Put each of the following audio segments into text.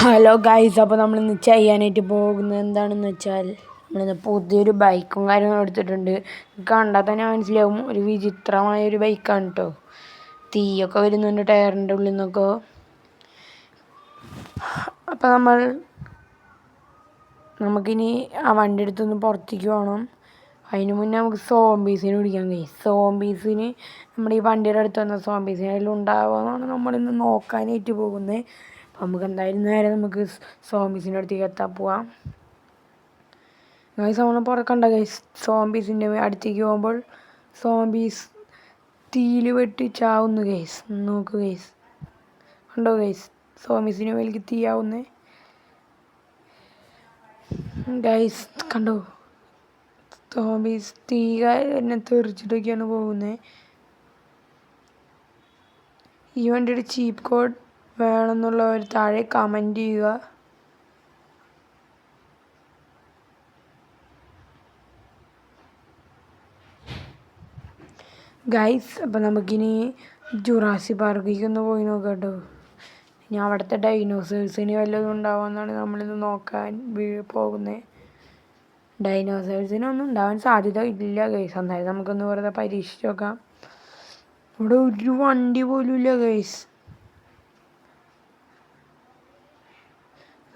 Hello guys അപ്പോൾ നമ്മൾ നമ്മളിന്ന് ചെയ്യാനായിട്ട് പോകുന്നത് എന്താണെന്ന് വെച്ചാൽ നമ്മളിന്ന് പുതിയൊരു ബൈക്കും കാര്യങ്ങളും എടുത്തിട്ടുണ്ട്. കണ്ടാൽ തന്നെ മനസ്സിലാവും. ഒരു വിചിത്രമായ ഒരു ബൈക്കാണ് കേട്ടോ തീയൊക്കെ വരുന്നുണ്ട് ടയറിന്റെ ഉള്ളിൽ നിന്നൊക്കെ. അപ്പോൾ നമ്മൾ നമുക്കിനി ആ വണ്ടി എടുത്തൊന്ന് പുറത്തേക്ക് പോകണം. അതിന് മുന്നേ നമുക്ക് സോംബീസിനെ പിടിക്കാൻ കഴിയും. സോംബീസിന് നമ്മുടെ ഈ വണ്ടിയുടെ അടുത്ത് വന്ന സോംബീസിനെ അതിൽ ഉണ്ടാവുമെന്നാണ് നമ്മളിന്ന് നോക്കാനായിട്ട് പോകുന്നത്. നമുക്ക് എന്തായാലും നേരെ നമുക്ക് സോംബീസിന്റെ അടുത്തേക്ക് എത്താൻ പോവാം. ഗൈസ് നമ്മൾ പുറക്കണ്ട ഗൈസ് സോംബീസിന്റെ അടുത്തേക്ക് പോകുമ്പോൾ സോംബീസ് തീൽ വെട്ടി ചാവുന്നു ഗൈസ് നോക്ക് ഗൈസ് കണ്ടോ ഗൈസ് സോംബീസിന്റെ മേലേക്ക് തീയാവുന്നേ. ഗൈസ് കണ്ടോ? സോംബീസ് തീ എന്നെ തെറിച്ചിട്ടൊക്കെയാണ് പോകുന്നത് ഈ വണ്ടിയുടെ ചീപ്പ് കോഡ് വേണമെന്നുള്ളവർ താഴെ കമന്റ് ചെയ്യുക. ഗൈസ് അപ്പം നമുക്കിനി ജുറാസി പാർക്കിലേക്ക് ഒന്ന് പോയി നോക്കാം ഇനി അവിടുത്തെ ഡൈനോസേഴ്സിന് വല്ലതും ഉണ്ടാവുമെന്നാണ് നമ്മളിന്ന് നോക്കാൻ പോകുന്നത് ഡൈനോസേഴ്സിനൊന്നും ഉണ്ടാവാൻ സാധ്യത ഇല്ല ഗൈസ് എന്തായാലും നമുക്കൊന്ന് വെറുതെ പരീക്ഷിച്ച് നോക്കാം. ഇവിടെ ഒരു വണ്ടി പോലും ഇല്ല ഗൈസ്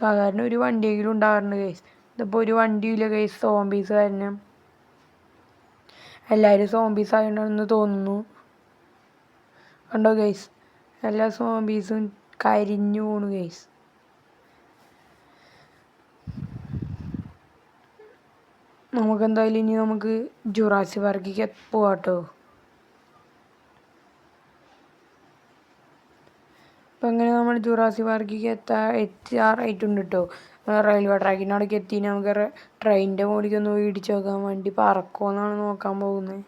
സാധാരണ ഒരു വണ്ടിയെങ്കിലും ഉണ്ടാകാറുണ്ട് ഗൈസ് ഇതിപ്പോൾ ഒരു വണ്ടിയില്ല ഗൈസ് സോംബീസ് കാരണം എല്ലാവരും സോംബീസ് ആയതുകൊണ്ടാണെന്ന് തോന്നുന്നു. കണ്ടോ ഗൈസ് എല്ലാ സോംബീസും കരിഞ്ഞു പോണു ഗൈസ് നമുക്കെന്തായാലും ഇനി നമുക്ക് ജുറാസി പാർക്കിലേക്ക് പോവാട്ടോ. അപ്പം അങ്ങനെ നമ്മൾ ജുറാസി പാർക്കിലേക്ക് എത്താ എത്താറായിട്ടുണ്ട് കേട്ടോ റെയിൽവേ ട്രാക്കിന്റെ അവിടേക്ക് എത്തി നമുക്ക് ട്രെയിനിന്റെ മുകളിലേക്ക് ഒന്ന് ഇടിച്ച് നോക്കാം വണ്ടി പറക്കുമെന്നാണ് നോക്കാൻ പോകുന്നത്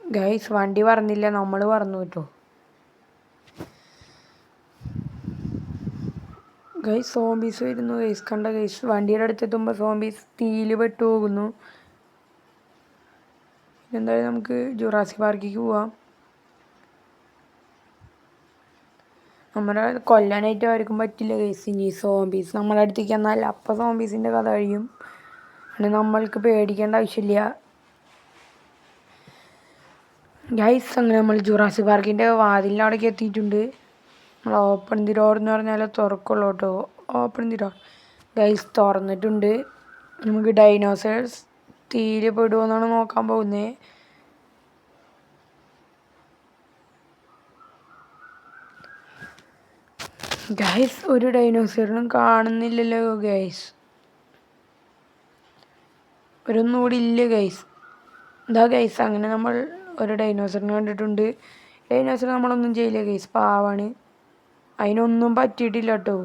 ഗൈസ് വണ്ടി പറഞ്ഞില്ല നമ്മൾ പറഞ്ഞു കേട്ടോ ഗൈസ് സോംബീസ് വരുന്നു. ഗൈസ് കണ്ട ഗൈസ് വണ്ടിയുടെ അടുത്തെത്തുമ്പോൾ സോംബീസ് തീയിൽ പെട്ടു പോകുന്നു എന്തായാലും നമുക്ക് ജുറാസി പാർക്കിലേക്ക് പോവാം. നമ്മളെ കൊല്ലാനായിട്ട് ആർക്കും പറ്റില്ല ഗൈസ് ഇനി സോംബീസ് നമ്മുടെ അടുത്തേക്ക് എന്നാൽ അപ്പം സോംബീസിന്റെ കഥ കഴിയും. അങ്ങനെ നമ്മൾക്ക് പേടിക്കേണ്ട ആവശ്യമില്ല. ഗൈസ് അങ്ങനെ നമ്മൾ ജുറാസി പാർക്കിന്റെ വാതിലിന്റെ എത്തിയിട്ടുണ്ട്. നമ്മൾ ഓപ്പൺ ദി ഡോർ എന്ന് പറഞ്ഞാൽ തുറക്കുള്ളൂ കേട്ടോ. ഓപ്പൺ ദി ഡോർ ഗൈസ് തുറന്നിട്ടുണ്ട്. നമുക്ക് ഡൈനോസേഴ്സ് തീരെ പെടുമോ എന്നാണ് നോക്കാൻ പോകുന്നത് ഗൈസ് ഒരു ഡൈനോസറിനും കാണുന്നില്ലല്ലോ ഗൈസ് ഒരൊന്നും കൂടി ഇല്ല ഗൈസ് എന്താ ഗൈസ് അങ്ങനെ നമ്മൾ ഒരു ഡൈനോസറിനെ കണ്ടിട്ടുണ്ട്. ഡൈനോസർ നമ്മളൊന്നും ചെയ്യില്ല ഗൈസ് പാവാണ്. അതിനൊന്നും പറ്റിയിട്ടില്ല കേട്ടോ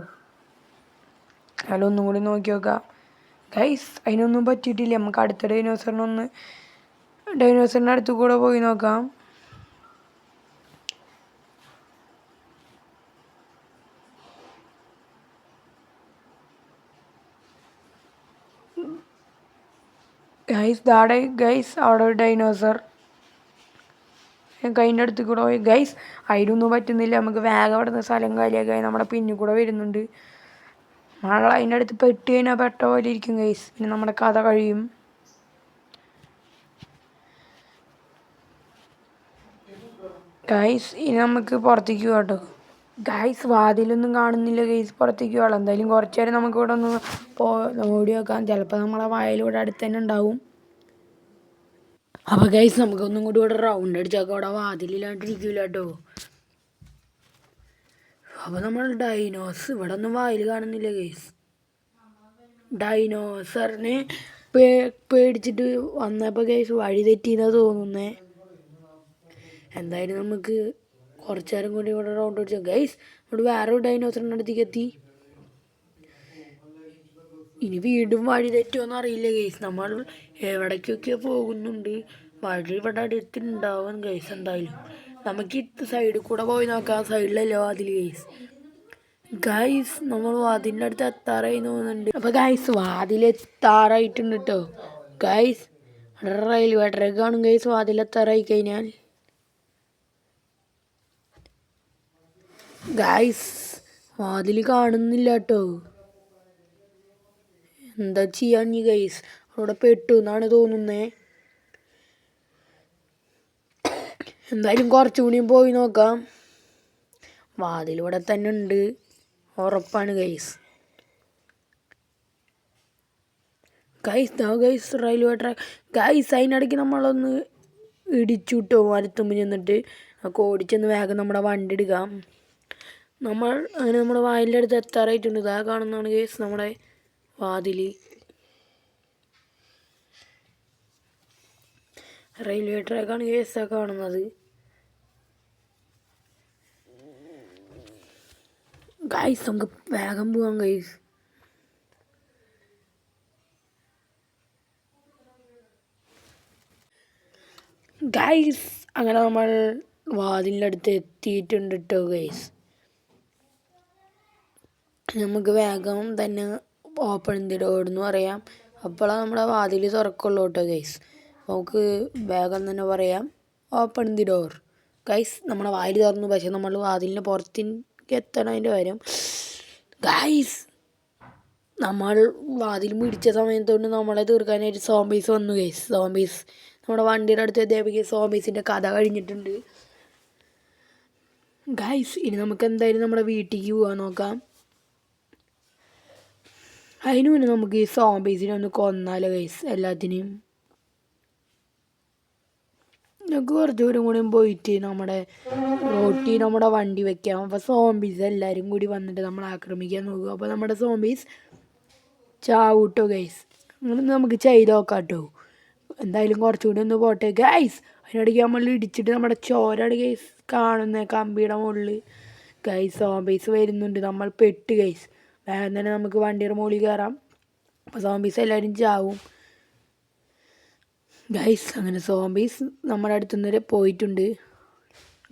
ഒന്നും കൂടി നോക്കി നോക്കാം. ഗൈസ് അതിനൊന്നും പറ്റിയിട്ടില്ല. നമുക്ക് അടുത്ത ഡൈനോസറിനൊന്ന് ഡൈനോസറിന്റെ അടുത്ത് കൂടെ പോയി നോക്കാം. ഗൈസ് ദാടെ ഗൈസ് അവിടെ ഒരു ഡൈനോസർ കൈന്റെ അടുത്ത് കൂടെ പോയി. ഗൈസ് അതിനൊന്നും പറ്റുന്നില്ല. നമുക്ക് വേഗം അവിടെ നിന്ന് സ്ഥലം കാലിയാക്കി നമ്മുടെ പിന്നിൽ കൂടെ വരുന്നുണ്ട്. നമ്മൾ അതിന്റെ അടുത്ത് പെട്ട് കഴിഞ്ഞാൽ പെട്ട പോലെ ഇരിക്കും ഗൈസ് പിന്നെ നമ്മുടെ കഥ കഴിയും. ഗൈസ് ഇനി നമുക്ക് പുറത്തേക്ക് പോകട്ടോ ഗൈസ് വാതിലൊന്നും കാണുന്നില്ല. ഗൈസ് പുറത്തേക്ക് വേണം എന്തായാലും കുറച്ച് നേരം നമുക്ക് ഇവിടെ ഒന്ന് പോ ഓടി വെക്കാം. ചിലപ്പോൾ നമ്മളെ വയലിവിടെ അടുത്ത് തന്നെ ഉണ്ടാവും. അപ്പോൾ ഗൈസ് നമുക്കൊന്നും കൂടി ഇവിടെ റൗണ്ട് അടിച്ചൊക്കെ അവിടെ വാതിലില്ലാണ്ടിരിക്കില്ല കേട്ടോ അപ്പോൾ നമ്മൾ ഡൈനോസ് ഇവിടെ ഒന്നും വായിൽ കാണുന്നില്ല ഗൈസ് ഡൈനോസറിനെ പേ പേടിച്ചിട്ട് വന്നപ്പോൾ ഗൈസ് വഴി തെറ്റിയെന്നാണ് തോന്നുന്നേ. എന്തായാലും നമുക്ക് കുറച്ച് നേരം കൂടി ഇവിടെ റൗണ്ട് അടിച്ചു. ഗൈസ് ഇവിടെ വേറെ ഡൈനോസറിന്റെ അടുത്തേക്ക് എത്തി ഇനി വീണ്ടും വഴി തെറ്റുമെന്ന് അറിയില്ല ഗൈസ് നമ്മൾ എവിടേക്കൊക്കെ പോകുന്നുണ്ട്. വഴി ഇവിടെ അടുത്തുണ്ടാവും ഗൈസ് എന്തായാലും. നമുക്ക് ഇത് സൈഡിൽ കൂടെ പോയി നോക്കാം. സൈഡിലല്ലോ അതിൽ ഗൈസ് ഗൈസ് നമ്മൾ വാതിലിന്റെ അടുത്ത് എത്താറായി തോന്നുന്നുണ്ട്. അപ്പോൾ ഗൈസ് വാതിലെത്താറായിട്ടുണ്ട് കേട്ടോ ഗൈസ് റെയിൽവേ ട്രാക്ക് കാണും ഗൈസ് വാതിലെത്താറായി കഴിഞ്ഞാൽ. ഗൈസ് വാതിൽ കാണുന്നില്ല കേട്ടോ എന്താ ചെയ്യാൻ നീ ഗൈസ് അവിടെ പെട്ടു എന്നാണ് തോന്നുന്നേ. എന്തായാലും കുറച്ചു കുറച്ചുകൂടിയും പോയി നോക്കാം. വാതിലൂടെ തന്നെ ഉണ്ട്. ഉറപ്പാണ് ഗൈസ് ഗൈസ് ദാ ഗൈസ് റെയിൽവേ ട്രാക്ക് ഗൈസ് അതിനിടയ്ക്ക് നമ്മളൊന്ന് ഇടിച്ചു കിട്ടോ മരത്തുമ്പ് ചെന്നിട്ട് ഓടിച്ചെന്ന് വേഗം നമ്മുടെ വണ്ടി എടുക്കാം. നമ്മൾ അങ്ങനെ നമ്മുടെ വായിലിന്റെ അടുത്ത് എത്താറായിട്ടുണ്ട്. ഇതാ കാണുന്നതാണ് കേസ് നമ്മുടെ വാതിൽ റെയിൽവേ ട്രാക്കാണ് കേസ് കാണുന്നത്. ഗൈസ് നമുക്ക് വേഗം പോകാം ഗൈസ് ഗൈസ് അങ്ങനെ നമ്മൾ വാതിലിന്റെ അടുത്ത് എത്തിയിട്ടുണ്ട് കേട്ടോ ഗൈസ് നമുക്ക് വേഗം തന്നെ ഓപ്പൺ ദി ഡോർ എന്ന് പറയാം. അപ്പോഴാണ് നമ്മുടെ വാതിൽ തുറക്കുള്ളൂ കേട്ടോ ഗൈസ് നമുക്ക് വേഗം തന്നെ പറയാം. ഓപ്പൺ ദി ഡോർ ഗൈസ് നമ്മുടെ വാതിൽ തുറന്നു. പക്ഷേ നമ്മൾ വാതിലിന് പുറത്തേക്ക് എത്തണതിന്റെ കാര്യം. ഗൈസ് നമ്മൾ വാതിൽ പിടിച്ച സമയത്തോണ്ട് നമ്മളെ തീർക്കാനായിട്ട് സോംബീസ് വന്നു ഗൈസ് സോംബീസ് നമ്മുടെ വണ്ടിയുടെ അടുത്ത് അധ്യാപിക സോംബീസിന്റെ കഥ കഴിഞ്ഞിട്ടുണ്ട്. ഗൈസ് ഇനി നമുക്ക് എന്തായാലും നമ്മുടെ വീട്ടിലേക്ക് പോകാൻ നോക്കാം. അതിനു മുന്നേ നമുക്ക് ഈ സോംബീസിനെ ഒന്ന് കൊന്നാലോ ഗൈസ് എല്ലാത്തിനെയും. ഞങ്ങൾക്ക് കുറച്ച് ദൂരം കൂടി പോയിട്ട് നമ്മുടെ റോട്ടി നമ്മുടെ വണ്ടി വെക്കാം. അപ്പോൾ സോംബീസ് എല്ലാവരും കൂടി വന്നിട്ട് നമ്മൾ ആക്രമിക്കാൻ നോക്കുക അപ്പോൾ നമ്മുടെ സോംബീസ് ചാവൂട്ടോ ഗൈസ് അങ്ങനെ നമുക്ക് ചെയ്ത് നോക്കാം കേട്ടോ എന്തായാലും കുറച്ചുകൂടി ഒന്ന് പോട്ടെ. ഗൈസ് അതിനിടയ്ക്ക് നമ്മൾ ഇടിച്ചിട്ട് നമ്മുടെ ചോരടി ഗൈസ് കാണുന്ന കമ്പിയുടെ മുകളിൽ ഗൈസ് സോംബീസ് വരുന്നുണ്ട്. നമ്മൾ പെട്ട് ഗൈസ് വേഗം തന്നെ നമുക്ക് വണ്ടിയുടെ മുകളിൽ കയറാം. അപ്പോൾ സോംബീസ് എല്ലാവരും ചാവും. ഗൈസ് അങ്ങനെ സോംബീസ് നമ്മുടെ അടുത്തുനിന്ന് വരെ പോയിട്ടുണ്ട്.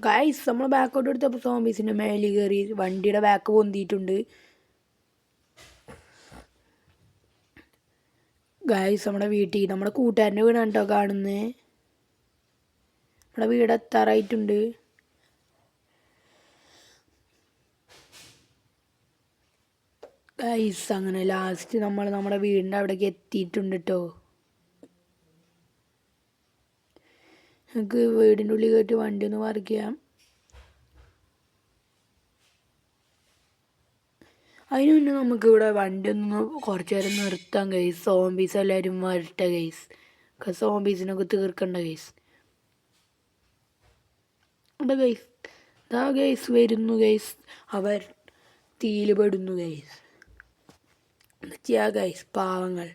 ഗൈസ് നമ്മൾ ബാക്കോട്ട് എടുത്തപ്പോൾ സോംബീസിന്റെ മേലിൽ കയറി വണ്ടിയുടെ ബാക്ക് പൊന്തിയിട്ടുണ്ട്. ഗൈസ് നമ്മുടെ വീട്ടിൽ നമ്മുടെ കൂട്ടുകാരന്റെ വീടാണ് കേട്ടോ കാണുന്നത് നമ്മുടെ വീട് എത്താറായിട്ടുണ്ട്. ഗൈസ് അങ്ങനെ ലാസ്റ്റ് നമ്മൾ നമ്മുടെ വീടിന്റെ അവിടേക്ക് എത്തിയിട്ടുണ്ട് കേട്ടോ നമുക്ക് വീടിന്റെ ഉള്ളിൽ കയറ്റി വണ്ടി ഒന്ന് പാർക്ക് ചെയ്യാം. അതിന് മുന്നേ നമുക്ക് ഇവിടെ വണ്ടി ഒന്ന് കുറച്ച് നേരം നിർത്താം ഗൈസ് സോംബീസ് എല്ലാവരും വരട്ടെ ഗൈസ് സോംബീസിനൊക്കെ തീർക്കണ്ട ഗൈസ് അതെ ഗൈസ് ഇതാ ഗൈസ് വരുന്നു ഗൈസ് അവർ തീയിൽ പെടുന്നു ഗൈസ് ചെയ്യാ ഗൈസ് പാവങ്ങൾ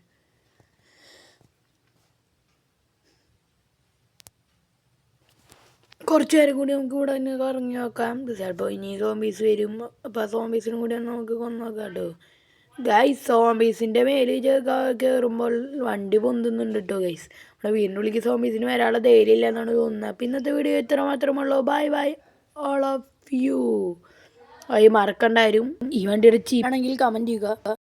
കുറച്ച് നേരം കൂടി നമുക്ക് ഇവിടെ തന്നെ കറങ്ങി നോക്കാം. ചിലപ്പോൾ ഇനി സോംബീസ് വരും. അപ്പോൾ സോംബീസിനും കൂടി നമുക്ക് കൊന്നു നോക്കാം കേട്ടോ ഗൈസ് സോംബീസിന്റെ മേലിൽ കയറുമ്പോൾ വണ്ടി പൊന്തുന്നുണ്ട് കേട്ടോ ഗൈസ് നമ്മുടെ വീടിന്റെ ഉള്ളിലേക്ക് സോംബീസിന് വരാനുള്ള ധൈര്യമില്ല എന്നാണ് തോന്നുന്നത്. അപ്പം ഇന്നത്തെ വീഡിയോ ഇത്ര മാത്രമുള്ളൂ bye bye all of you അത് മറക്കണ്ടായിരുന്നു ഈ വണ്ടിയുടെ ചീപ്പാണെങ്കിൽ കമന്റ് ചെയ്യുക.